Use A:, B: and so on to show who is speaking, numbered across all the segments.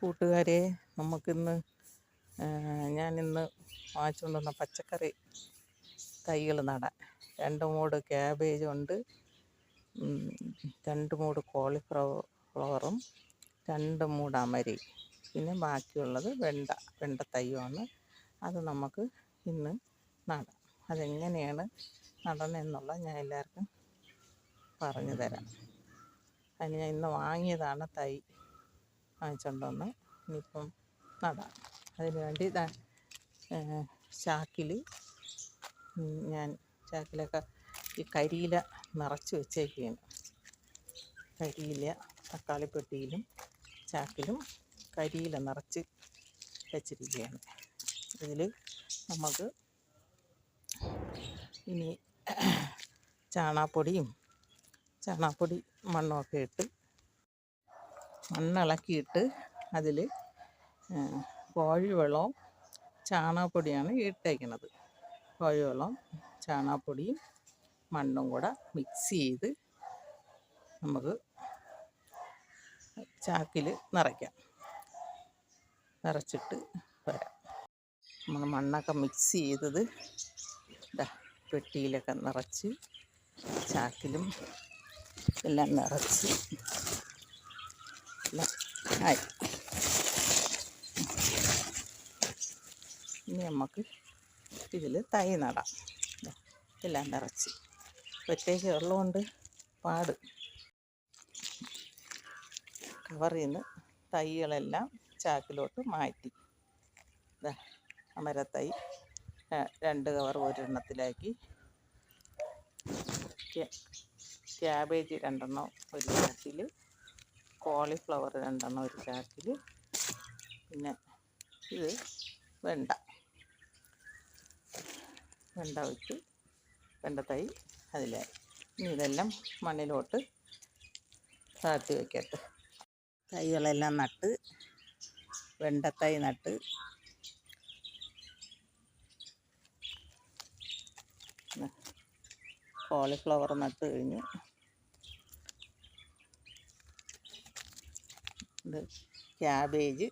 A: കൂട്ടുകാരെ നമുക്കിന്ന് ഞാനിന്ന് വാങ്ങിച്ചുകൊണ്ട് വന്ന പച്ചക്കറി തൈകൾ നടാൻ. രണ്ട് മൂട് ക്യാബേജ് ഉണ്ട്. രണ്ട് മൂട് കോളിഫ്ലവറും ഫ്ലവറും രണ്ട് മൂട് അമരി. പിന്നെ ബാക്കിയുള്ളത് വെണ്ട വെണ്ട തൈയുമാണ്. അത് നമുക്ക് ഇന്ന് നടാം. അതെങ്ങനെയാണ് നടണമെന്നുള്ളത് ഞാൻ എല്ലാവർക്കും പറഞ്ഞു തരാം. അതിന് ഞാൻ ഇന്ന് വാങ്ങിയതാണ് തൈ. വാങ്ങിച്ചുകൊണ്ട് വന്ന് ഇനിയിപ്പം നടാം. അതിന് വേണ്ടി ഇതാ ചാക്കിൽ ഞാൻ ചാക്കിലൊക്കെ ഈ കരിയില നിറച്ച് വെച്ചേക്കുകയാണ്. കരിയില തക്കാളിപ്പെട്ടിയിലും ചാക്കിലും കരിയില നിറച്ച് വെച്ചിരിക്കുകയാണ്. ഇതിൽ നമുക്ക് ഇനി ചാണാപ്പൊടിയും ചാണാപ്പൊടി മണ്ണുമൊക്കെ ഇട്ട് മണ്ണിളക്കിയിട്ട് അതിൽ കോഴിവെള്ളവും ചാണകപ്പൊടിയാണ് ഇട്ടേക്കുന്നത് കോഴിവെള്ളവും ചാണകപ്പൊടിയും മണ്ണും കൂടെ മിക്സ് ചെയ്ത് നമുക്ക് ചാക്കിൽ നിറയ്ക്കാം. നിറച്ചിട്ട് വരാം. നമ്മൾ മണ്ണൊക്കെ മിക്സ് ചെയ്തത് പെട്ടിയിലൊക്കെ നിറച്ച് ചാക്കിലും എല്ലാം നിറച്ച് എല്ലാം ആയി ഇനി നമുക്ക് ഇതിൽ തൈ നടാം. എല്ലാം നിറച്ച്. ഒറ്റയ്ക്ക് ഉള്ളതുകൊണ്ട് പാട്. കവറിൽ നിന്ന് തൈകളെല്ലാം ചാക്കിലോട്ട് മാറ്റി. ദാ അമരത്തൈ രണ്ട് കവർ ഒരെണ്ണത്തിലാക്കി. ക്യാ- ക്യാബേജ് രണ്ടെണ്ണം ഒരു ചാക്കിൽ കോളിഫ്ലവർ രണ്ടെണ്ണം ഒരു ചാക്കിൽ പിന്നെ ഇത് വെണ്ട. വെണ്ട വെച്ച്. വെണ്ട തൈ അതിലായി. ഇനി ഇതെല്ലാം മണ്ണിലോട്ട് താഴ്ത്തി വയ്ക്കട്ടെ തൈകളെല്ലാം നട്ട് വെണ്ടത്തൈ നട്ട്. കോളിഫ്ലവർ നട്ട് കഴിഞ്ഞു. ഇത് ക്യാബേജ്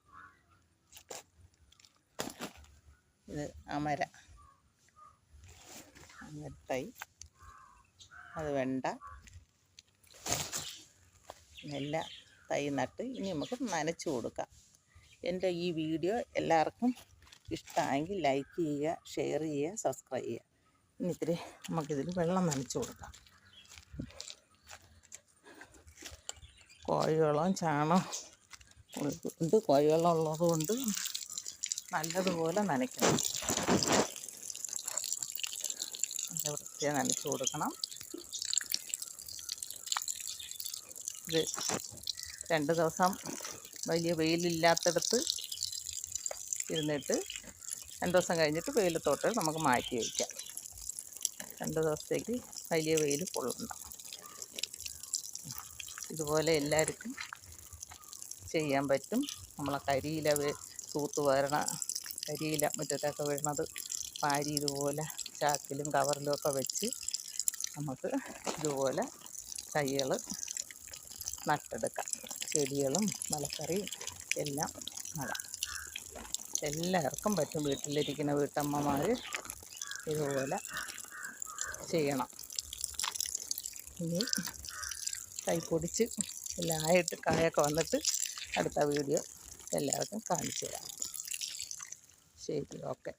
A: ഇത് അമര അമരത്തൈ അത് വെണ്ട എല്ലാ തൈ നട്ട് ഇനി നമുക്ക് നനച്ച് കൊടുക്കാം. എന്റെ ഈ വീഡിയോ എല്ലാവർക്കും ഇഷ്ടമായെങ്കിൽ ലൈക്ക് ചെയ്യുക ഷെയർ ചെയ്യുക സബ്സ്ക്രൈബ് ചെയ്യുക. ഇനി ഇത്തിരി നമുക്കിതിൽ വെള്ളം നനച്ച് കൊടുക്കാം. കോഴികളോ ചാണം ഉണ്ട് കോഴിവെള്ളം ഉള്ളത് കൊണ്ട് നല്ലതുപോലെ നനയ്ക്കണം. നല്ല വൃത്തിയായി നനച്ച് കൊടുക്കണം. ഇത് രണ്ട് ദിവസം വലിയ വെയിലില്ലാത്തടത്ത് ഇരുന്നിട്ട് രണ്ട് ദിവസം കഴിഞ്ഞിട്ട് വെയിലത്തോട്ട് നമുക്ക് മാറ്റി വയ്ക്കാം. രണ്ട് ദിവസത്തേക്ക് വലിയ വെയിൽ കൊള്ളണ്ട. ഇതുപോലെ എല്ലാവർക്കും ചെയ്യാൻ പറ്റും. നമ്മളെ കരിയില തൂത്ത് വരണ കരിയില മുറ്റത്തൊക്കെ വീണത് വാരി ഇതുപോലെ ചാക്കിലും കവറിലും ഒക്കെ വെച്ച് നമുക്ക് ഇതുപോലെ തൈകൾ നട്ടെടുക്കാം. ചെടികളും മലക്കറിയും എല്ലാം നടാം. എല്ലാവർക്കും പറ്റും വീട്ടിലിരിക്കുന്ന വീട്ടമ്മമാർ ഇതുപോലെ ചെയ്യണം. ഇനി തൈ പൊടിച്ച് എല്ലാം ആയിട്ട് കായൊക്കെ വന്നിട്ട് അടുത്ത വീഡിയോ എല്ലാവർക്കും കാണിച്ചു തരാം. ശരി ഓക്കെ.